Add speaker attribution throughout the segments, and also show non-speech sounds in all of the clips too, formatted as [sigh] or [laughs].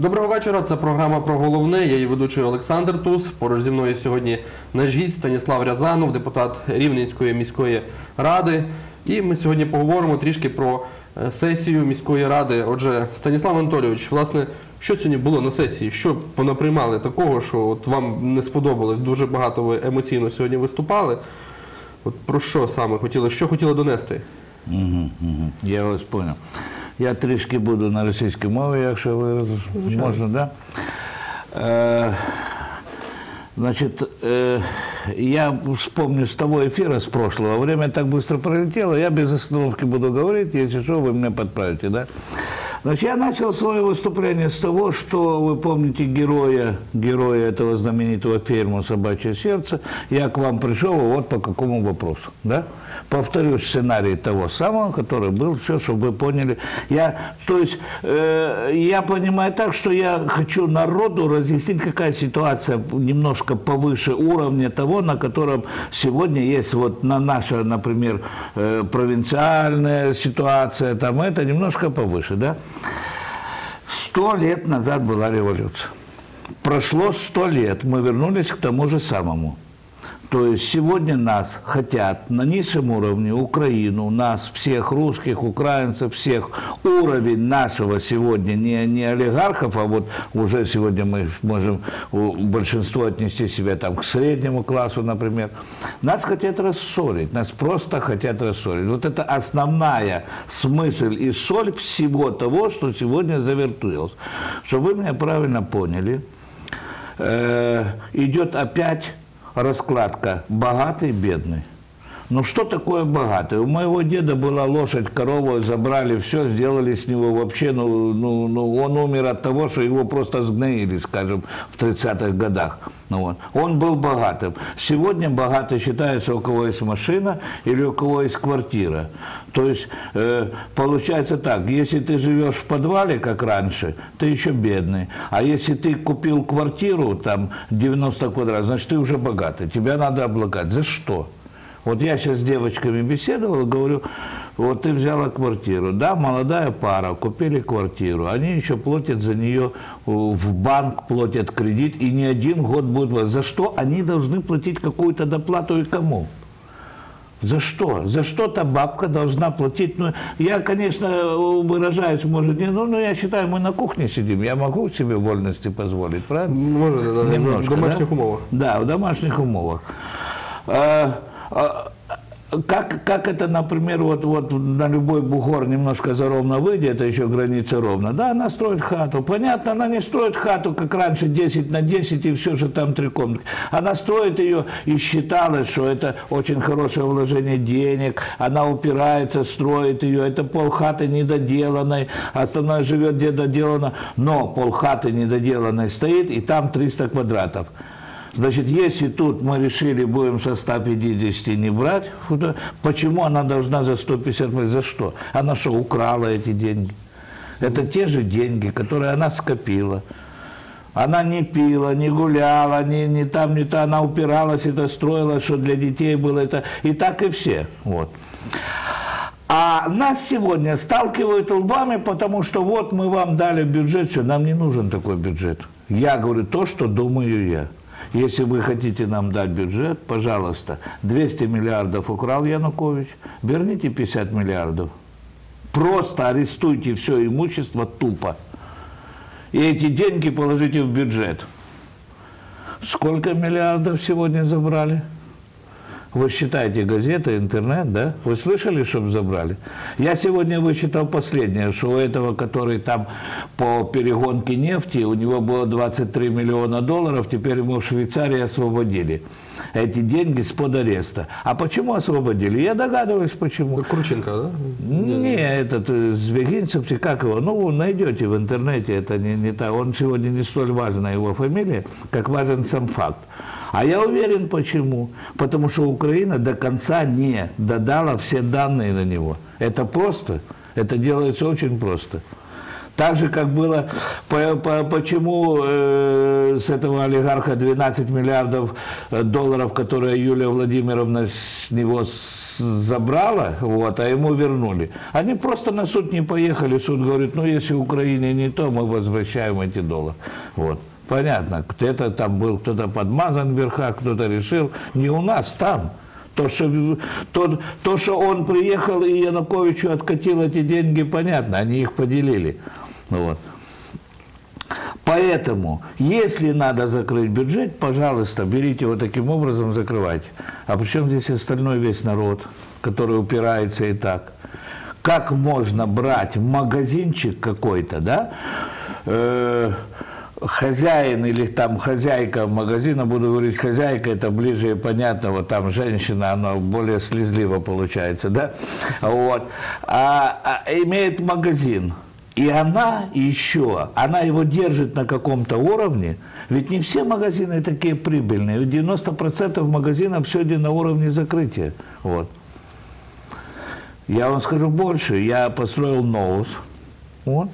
Speaker 1: Доброго вечора. Це програма про головне. Я її ведучий Олександр Туз. Поруч зі мною сьогодні наш гість Станіслав Рязанов, депутат Рівненської міської ради. І ми сьогодні поговоримо трішки про е, сесію міської ради. Отже, Станіслав Анатолійович, власне, що сьогодні було на сесії? Що понаприймали такого, що от вам не сподобалось? Дуже багато ви емоційно сьогодні виступали. От про що саме хотіли? Що хотіли донести?
Speaker 2: Угу, угу. Я вас понял. Я трішки буду на російській мові, якщо ви можна, да? Е, значит, э, я вспомню с того эфира с прошлого. Время так быстро пролетело. Я без остановки буду говорить, если что, вы меня подправите, да? Значит, я начал свое выступление с того, что вы помните героя, героя этого знаменитого фильма «Собачье сердце». Я к вам пришел вот по какому вопросу, да? Повторю сценарий того самого, который был, все, чтобы вы поняли. Я, то есть, э, я понимаю так, что я хочу народу разъяснить, какая ситуация немножко повыше уровня того, на котором сегодня есть вот на наша, например, э, провинциальная ситуация, там это немножко повыше, да? Сто лет назад была революция. Прошло сто лет, мы вернулись к тому же самому. То есть сегодня нас хотят на низшем уровне, Украину, нас всех русских, украинцев, всех, уровень нашего сегодня не, не олигархов, а вот уже сегодня мы можем большинство отнести себя там к среднему классу, например. Нас хотят рассорить, нас просто хотят рассорить. Вот это основная смысл и соль всего того, что сегодня завертелось. Чтобы вы меня правильно поняли, э, идет опять раскладка богатый, бедный. Ну что такое богатый? У моего деда была лошадь, корова, забрали все, сделали с него вообще, ну, ну, ну он умер от того, что его просто сгноили, скажем, в 30-х годах. Ну, вот. Он был богатым. Сегодня богатый считается, у кого есть машина или у кого есть квартира. То есть э, получается так, если ты живешь в подвале, как раньше, ты еще бедный. А если ты купил квартиру, там 90 квадратов, значит ты уже богатый. Тебя надо облагать. За что? Вот я сейчас с девочками беседовал, говорю, вот ты взяла квартиру, да, молодая пара, купили квартиру, они еще платят за нее в банк, платят кредит, и не один год будет. За что они должны платить какую-то доплату и кому? За что? За что та бабка должна платить? Ну, я, конечно, выражаюсь, может, не, ну, но я считаю, мы на кухне сидим, я могу себе вольности позволить, правильно?
Speaker 1: Можно, да,
Speaker 2: Немножко,
Speaker 1: в домашних
Speaker 2: да?
Speaker 1: умовах.
Speaker 2: Да, в домашних умовах. А, как, как это, например, вот, вот на любой бугор немножко заровно выйдет, это еще граница ровно. Да, она строит хату. Понятно, она не строит хату, как раньше, 10 на 10, и все же там три комнаты. Она строит ее и считала, что это очень хорошее вложение денег. Она упирается, строит ее. Это полхаты недоделанной. Остальное живет где доделано. Но полхаты недоделанной стоит, и там 300 квадратов. Значит, если тут мы решили, будем со 150 не брать, почему она должна за 150 брать? За что? Она что, украла эти деньги? Это те же деньги, которые она скопила. Она не пила, не гуляла, не, не там, не то. Она упиралась, это строила, что для детей было это. И так и все. Вот. А нас сегодня сталкивают лбами, потому что вот мы вам дали бюджет, все, нам не нужен такой бюджет. Я говорю то, что думаю я. Если вы хотите нам дать бюджет, пожалуйста, 200 миллиардов украл Янукович, верните 50 миллиардов. Просто арестуйте все имущество тупо. И эти деньги положите в бюджет. Сколько миллиардов сегодня забрали? Вы считаете газеты, интернет, да? Вы слышали, чтобы забрали? Я сегодня вычитал последнее, что у этого, который там по перегонке нефти, у него было 23 миллиона долларов, теперь ему в Швейцарии освободили эти деньги с под ареста. А почему освободили? Я догадываюсь, почему.
Speaker 1: Крученко, да?
Speaker 2: Не, этот э, Звягинцев, как его, ну, найдете в интернете, это не, не так. Он сегодня не столь важна его фамилия, как важен сам факт. А я уверен, почему. Потому что Украина до конца не додала все данные на него. Это просто. Это делается очень просто. Так же, как было, по- по- почему э, с этого олигарха 12 миллиардов э, долларов, которые Юлия Владимировна с него с- забрала, вот, а ему вернули. Они просто на суд не поехали, суд говорит, ну если Украине не то, мы возвращаем эти доллары. Вот. Понятно, кто-то там был, кто-то подмазан в верхах, кто-то решил, не у нас, там. То что, то, то, что он приехал и Януковичу откатил эти деньги, понятно, они их поделили. Вот. Поэтому, если надо закрыть бюджет, пожалуйста, берите его таким образом, закрывайте. А причем здесь остальной весь народ, который упирается и так. Как можно брать магазинчик какой-то, да, э, хозяин или там хозяйка магазина, буду говорить хозяйка, это ближе и понятно, вот там женщина, она более слезливо получается, да, вот, а, а имеет магазин, и она еще, она его держит на каком-то уровне, ведь не все магазины такие прибыльные, ведь 90% магазинов сегодня на уровне закрытия, вот. Я вам скажу больше, я построил Ноус, вот.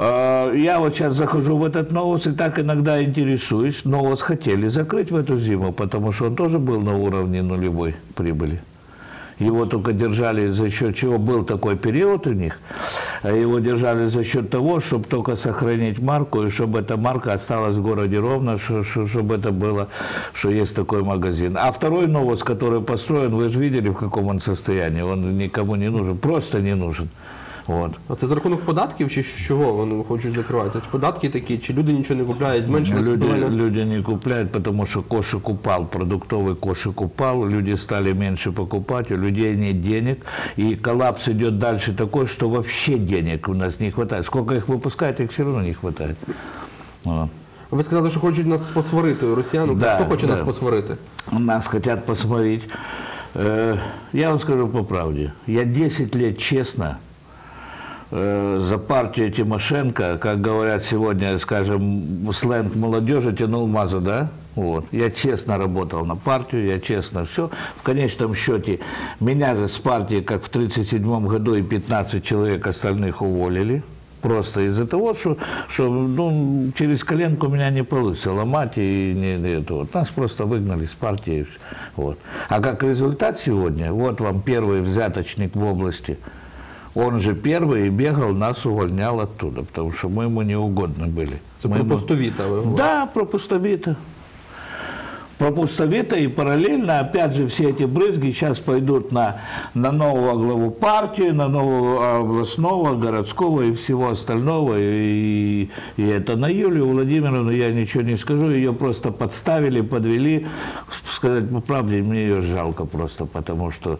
Speaker 2: А, Я вот сейчас захожу в этот Новос и так иногда интересуюсь. Новос хотели закрыть в эту зиму, потому что он тоже был на уровне нулевой прибыли. Его только держали за счет чего был такой период у них. а Его держали за счет того, чтобы только сохранить марку, и чтобы эта марка осталась в городе ровно, что- что- чтобы это было, что есть такой магазин. А второй новос, который построен, вы же видели, в каком он состоянии. Он никому не нужен, просто не нужен. Вот.
Speaker 1: А це за рахунок податків чи з чого вони хочуть закриватися? Це податки такі, чи люди нічого не купляють, зменшились
Speaker 2: Люди,
Speaker 1: купівельна-
Speaker 2: люди не купляют, потому что кошек упал, продуктовый кошек упал, люди стали меньше покупать, у людей нет денег, и коллапс идет дальше такой, что вообще денег у нас не хватает. Сколько их выпускают, их все равно не хватает. Вот.
Speaker 1: Ви сказали, що хочуть нас посварити росіян.
Speaker 2: Да,
Speaker 1: Хто хоче
Speaker 2: да.
Speaker 1: нас посварити?
Speaker 2: Нас хотят посмотреть. Э, Я вам скажу по правде. Я 10 лет честно э, за партию Тимошенко, как говорят сегодня, скажем, сленг молодежи, тянул мазу, да? Вот. Я честно работал на партию, я честно все. В конечном счете, меня же с партии, как в 1937 году, и 15 человек остальных уволили. Просто из-за того, что, что ну, через коленку меня не получится ломать и не, не это вот. Нас просто выгнали с партии. Вот. А как результат сегодня, вот вам первый взяточник в области. Он же первый и бегал, нас увольнял оттуда, потому что мы ему не угодны были.
Speaker 1: Це
Speaker 2: Мы
Speaker 1: про
Speaker 2: ему- да, про пустовито и параллельно, опять же, все эти брызги сейчас пойдут на, на нового главу партии, на нового областного, городского и всего остального. И, и это на Юлию Владимировну я ничего не скажу, ее просто подставили, подвели. Сказать по правде, мне ее жалко просто, потому что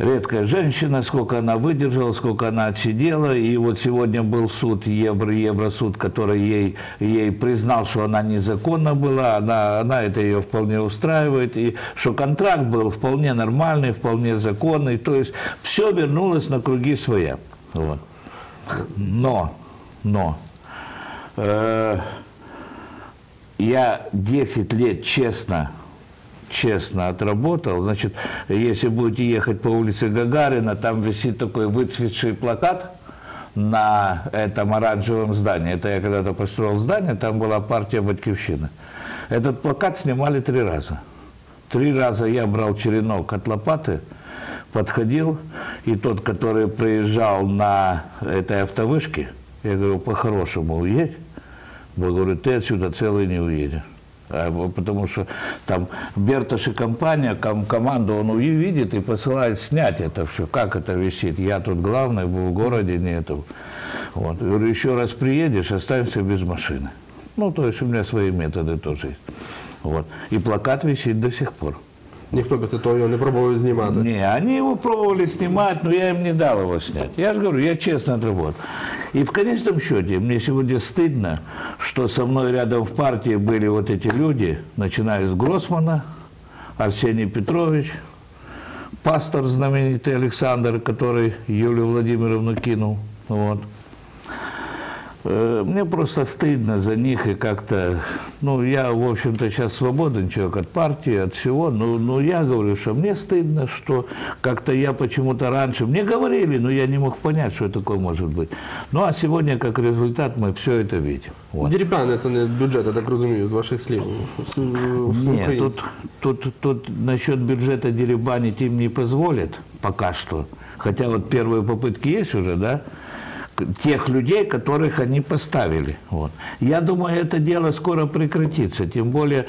Speaker 2: редкая женщина, сколько она выдержала, сколько она отсидела. И вот сегодня был суд, Евро, Евросуд, который ей, ей признал, что она незаконна была, она, она это ее вполне устраивает, и что контракт был вполне нормальный, вполне законный. То есть все вернулось на круги своя. Вот. Но, но, э, я 10 лет честно честно отработал. Значит, если будете ехать по улице Гагарина, там висит такой выцветший плакат на этом оранжевом здании. Это я когда-то построил здание, там была партия Батьковщины. Этот плакат снимали три раза. Три раза я брал черенок от лопаты, подходил, и тот, который приезжал на этой автовышке, я говорю, по-хорошему уедь. Я говорю, ты отсюда целый не уедешь. А, Потому что там Берташ и компания, ком- команду он увидит и посылает снять это все. Как это висит? Я тут главный, в городе нету. Вот. Говорю, еще раз приедешь, останешься без машины. Ну, то есть у меня свои методы тоже есть. Вот. И плакат висит до сих пор.
Speaker 1: Ніхто після того його не пробував знімати.
Speaker 2: Не, они его пробовали снимать, но я им не дал его снять. Я же говорю, я честно отработал. И в конечном счете, мне сегодня стыдно, что со мной рядом в партии были вот эти люди, начиная с Гроссмана, Арсений Петрович, пастор знаменитый Александр, который Юлию Владимировну кинул. Вот. Э, Мне просто стыдно за них и как-то, ну, я, в общем-то, сейчас свободен человек от партии, от всего, но, но я говорю, что мне стыдно, что как-то я почему-то раньше, мне говорили, но я не мог понять, что такое может быть. Ну, а сегодня, как результат, мы все это видим. Вот.
Speaker 1: Дерип'яне це не бюджет, я так розумію, з ваших слів. З- з-
Speaker 2: Нет,
Speaker 1: українців.
Speaker 2: тут, тут, тут насчет бюджета деребанить им не позволят пока что. Хотя вот первые попытки есть уже, да, к- Тех людей, которых они поставили. Вот. Я думаю, это дело скоро прекратится, тем более,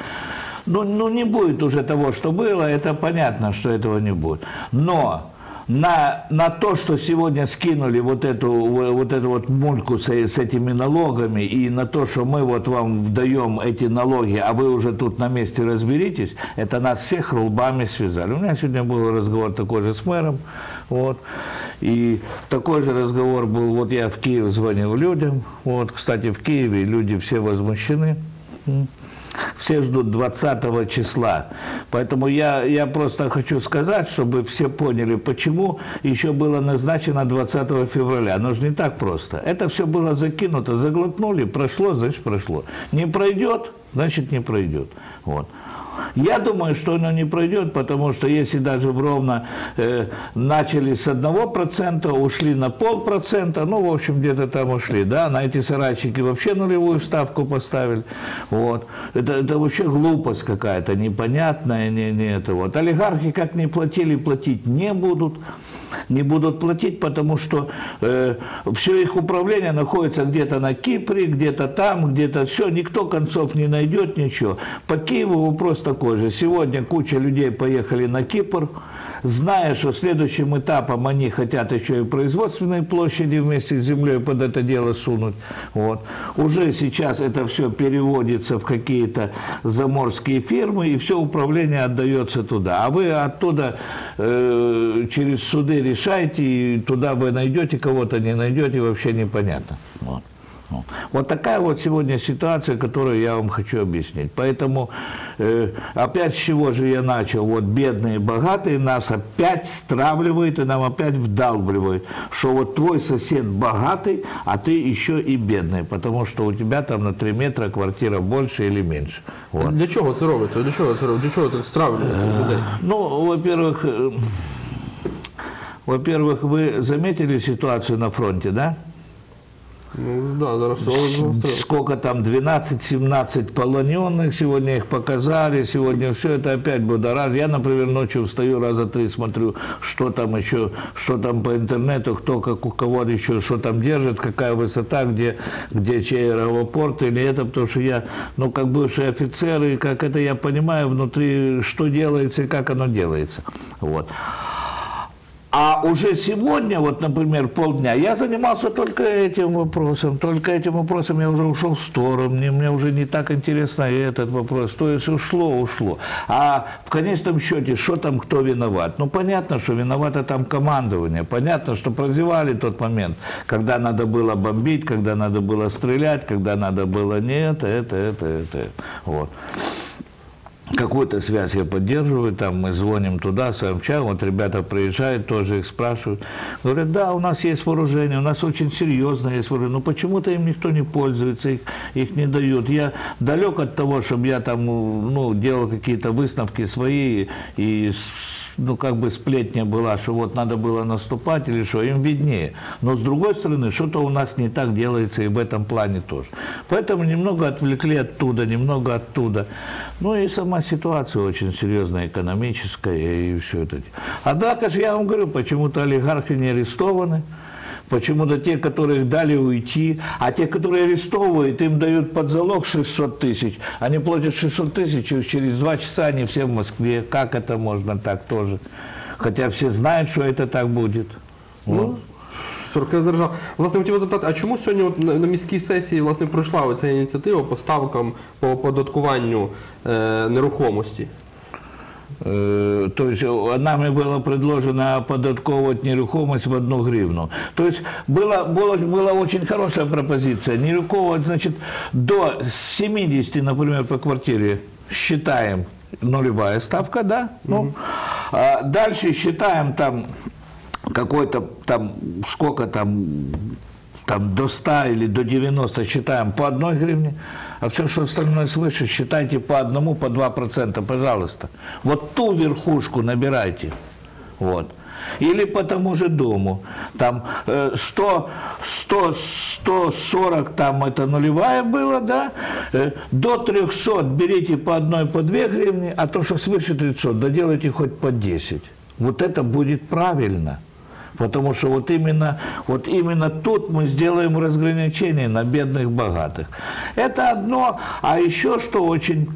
Speaker 2: ну, ну не будет уже того, что было, это понятно, что этого не будет. Но на, на то, что сегодня скинули вот эту вот, эту вот мульку с, с этими налогами и на то, что мы вот вам даем эти налоги, а вы уже тут на месте разберитесь, это нас всех лбами связали. У меня сегодня был разговор такой же с мэром, вот, и такой же разговор был, вот я в Киев звонил людям, вот, кстати, в Киеве люди все возмущены. Все ждут 20 числа. Поэтому я, я просто хочу сказать, чтобы все поняли, почему еще было назначено 20 февраля. Оно же не так просто. Это все было закинуто, заглотнули, прошло, значит прошло. Не пройдет, значит не пройдет. Вот. Я думаю, что оно не пройдет, потому что если даже в Ровно э, начали с одного процента, ушли на полпроцента, ну, в общем, где-то там ушли, да, на эти сарайчики вообще нулевую ставку поставили, вот. Это, это вообще глупость какая-то, непонятная, не, не это вот. Олигархи как не платили, платить не будут не будут платить, потому что э, все их управление находится где-то на Кипре, где-то там, где-то все, никто концов не найдет, ничего. По Киеву вопрос такой же. Сегодня куча людей поехали на Кипр, зная, что следующим этапом они хотят еще и производственные площади вместе с землей под это дело сунуть. Вот. Уже сейчас это все переводится в какие-то заморские фирмы, и все управление отдается туда. А вы оттуда э, через суды решайте, и туда вы найдете кого-то, не найдете, вообще непонятно. Вот. Вот. Вот такая вот сегодня ситуация, которую я вам хочу объяснить. Поэтому э, опять с чего же я начал? Вот бедные, богатые нас опять стравливают и нам опять вдалбливают, что вот твой сосед богатый, а ты еще и бедный, потому что у тебя там на 3 метра квартира больше или меньше. Вот.
Speaker 1: Для чого це робиться? Для чого це робиться? Для чого так стравлювати людей?
Speaker 2: Ну, во-первых, э, во-первых, вы заметили ситуацию на фронте, да?
Speaker 1: Ну, да.
Speaker 2: Сколько там, 12-17 полоненных, сегодня их показали, сегодня все это опять будоражит. Я, например, ночью встаю, раза три смотрю, что там еще, что там по интернету, кто как у кого еще, что там держит, какая высота, где, где чей аэропорт или это, потому что я, ну, как бывший офицер, и как это я понимаю внутри, что делается и как оно делается. Вот. А уже сегодня, вот, например, полдня, я занимался только этим вопросом, только этим вопросом я уже ушел в сторону, мне, мне уже не так интересно этот вопрос. То есть ушло, ушло. А в конечном счете, что там кто виноват? Ну, понятно, что виновато там командование. Понятно, что прозевали тот момент, когда надо было бомбить, когда надо было стрелять, когда надо было не это, это, это, это. Вот. Какую-то связь я поддерживаю, там мы звоним туда, сообщаем, вот ребята приезжают, тоже их спрашивают. Говорят, да, у нас есть вооружение, у нас очень серьезно есть вооружение, но почему-то им никто не пользуется, их, их не дают. Я далек от того, чтобы я там ну, делал какие-то выставки свои и ну, как бы сплетня была, что вот надо было наступать или что, им виднее. Но с другой стороны, что-то у нас не так делается и в этом плане тоже. Поэтому немного отвлекли оттуда, немного оттуда. Ну и сама ситуация очень серьезная, экономическая и все это. Однако же я вам говорю, почему-то олигархи не арестованы. Почему-то те, которых дали уйти, а те, которые арестовывают, им дают под залог 600 тысяч. Они платят 600 тысяч, и через два часа они все в Москве. Как это можно так тоже? Хотя все знают, что это так будет.
Speaker 1: Ну, Торкес держав. Власне, хотів вас запитати, а чому сьогодні от на, на міській сесії власне пройшла оця ініціатива по ставкам по оподаткуванню е, нерухомості?
Speaker 2: То есть нами было предложено оподатковывать нерухомость в одну гривну. То есть была, была, была очень хорошая пропозиция. Нерухомость, значит, до 70, например, по квартире считаем нулевая ставка, да? Ну, а дальше считаем там какой-то там, сколько там там до 100 или до 90 считаем по одной гривне, а все, что остальное свыше, считайте по одному, по 2%, пожалуйста. Вот ту верхушку набирайте. Вот. Или по тому же дому. Там э, 100, 100, 140, там это нулевая было, да? Э, до 300 берите по одной, по две гривни, а то, что свыше 300, доделайте хоть по 10. Вот это будет правильно. Потому что вот именно, вот именно тут мы сделаем разграничение на бедных богатых. Это одно. А еще что очень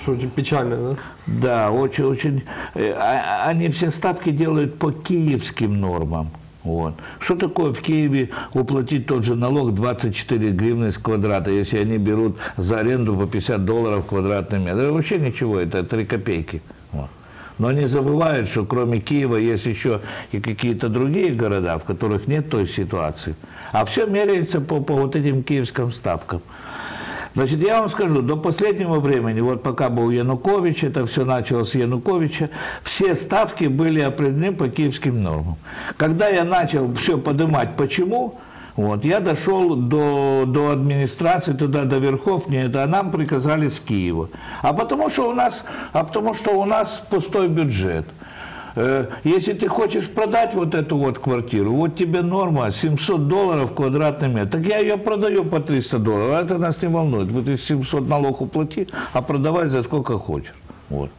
Speaker 1: Що очень печально, да?
Speaker 2: Да, очень, очень. э, а- Они все ставки делают по киевским нормам. Вот. Что такое в Киеве уплатить тот же налог 24 гривны с квадрата, если они берут за аренду по 50 долларов квадратный метр? Это вообще ничего, это 3 копейки. Но они забывают, что кроме Киева есть еще и какие-то другие города, в которых нет той ситуации. А все меряется по, по вот этим киевским ставкам. Значит, я вам скажу, до последнего времени, вот пока был Янукович, это все началось с Януковича, все ставки были определены по киевским нормам. Когда я начал все поднимать, почему, вот, я дошел до, до администрации, туда до верхов, не это, а нам приказали с Киева. А потому что у нас, а потому что у нас пустой бюджет. Э, Если ты хочешь продать вот эту вот квартиру, вот тебе норма 700 долларов квадратный метр. Так я ее продаю по 300 долларов, а это нас не волнует. Вот ты 700 налог уплати, а продавай за сколько хочешь. Вот.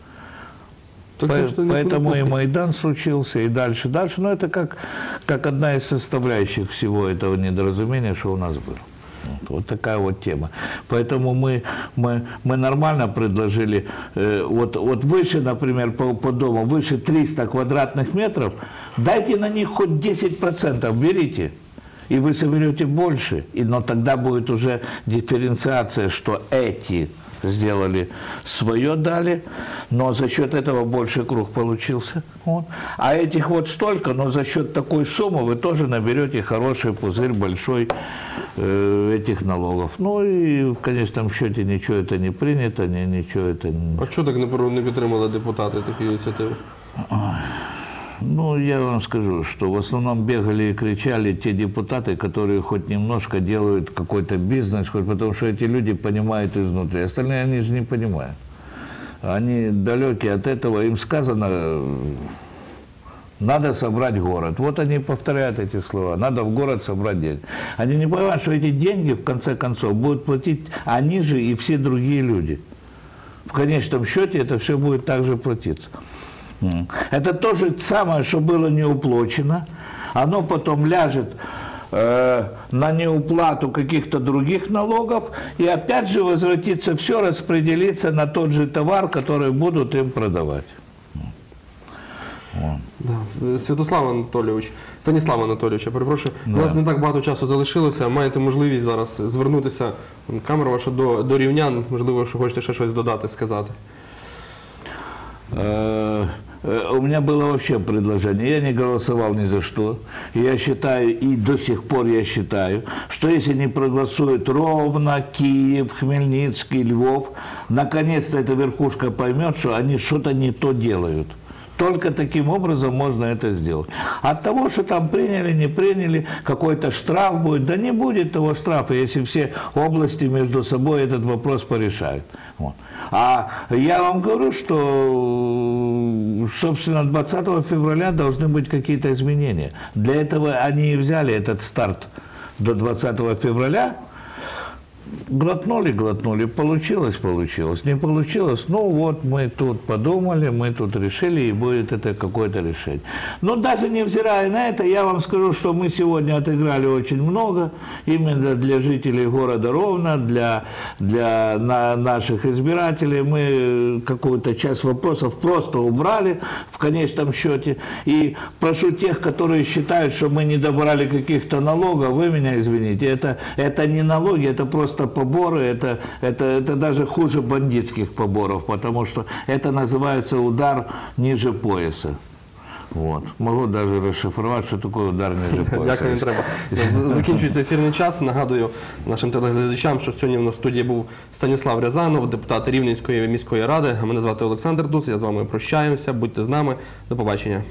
Speaker 1: Так,
Speaker 2: По-
Speaker 1: что
Speaker 2: Поэтому и. Майдан случился, и дальше, дальше. Но это как, как одна из составляющих всего этого недоразумения, что у нас было. Вот, вот такая вот тема. Поэтому мы, мы, мы нормально предложили, э, вот, вот выше, например, по, по дому, выше 300 квадратных метров, дайте на них хоть 10%, берите. И вы соберете больше, и, но тогда будет уже дифференциация, что эти сделали свое дали, но за счет этого больше круг получился. Вот. А этих вот столько, но за счет такой суммы вы тоже наберете хороший пузырь большой э, этих налогов. Ну и в конечном счете ничего это не принято, ни, ничего это не...
Speaker 1: А чого так не, про- не підтримали депутати таку ініціативу?
Speaker 2: Ну, я вам скажу, что в основном бегали и кричали те депутаты, которые хоть немножко делают какой-то бизнес, хоть потому что эти люди понимают изнутри. Остальные они же не понимают. Они далекие от этого. Им сказано, надо собрать город. Вот они повторяют эти слова. Надо в город собрать деньги. Они не понимают, что эти деньги, в конце концов, будут платить они же и все другие люди. В конечном счете это все будет также платиться. М. Это то же самое, что было не уплачено. Оно потом ляжет э, на неуплату каких-то других налогов, и опять же возвратится все, распределится на тот же товар, который будут им продавать.
Speaker 1: Да. Святослав Анатолійович, Станіслав Анатолійович, я перепрошую. У нас не так багато часу залишилося. Маєте можливість зараз звернутися. Камера ваша до, до рівнян. Можливо, що хочете ще щось додати, сказати.
Speaker 2: Э, э, у меня было вообще предложение. Я не голосовал ни за что. Я считаю, и до сих пор я считаю, что если не проголосует ровно Киев, Хмельницкий, Львов, наконец-то эта верхушка поймет, что они что-то не то делают. Только таким образом можно это сделать. От того, что там приняли, не приняли, какой-то штраф будет, да не будет того штрафа, если все области между собой этот вопрос порешают. Вот. А я вам говорю, что, собственно, 20 февраля должны быть какие-то изменения. Для этого они и взяли этот старт до 20 февраля, Глотнули, глотнули, получилось, получилось, не получилось, ну вот мы тут подумали, мы тут решили, и будет это какое-то решение. Но даже невзирая на это, я вам скажу, что мы сегодня отыграли очень много, именно для жителей города Ровно, для, для на- наших избирателей. Мы какую-то часть вопросов просто убрали в конечном счете. И прошу тех, которые считают, что мы не добрали каких-то налогов, вы меня извините, это, это не налоги, это просто поборы, это, это, это даже хуже бандитских поборов, потому что это называется удар ниже пояса. Вот. Могу даже расшифровать, что такое удар ниже [laughs] пояса.
Speaker 1: Дякую, не треба. З- Закінчується ефірний час. Нагадую нашим телеглядачам, що сьогодні в нас в студії був Станіслав Рязанов, депутат Рівненської міської ради. А Мене звати Олександр Дус. Я з вами прощаюся. Будьте з нами. До побачення.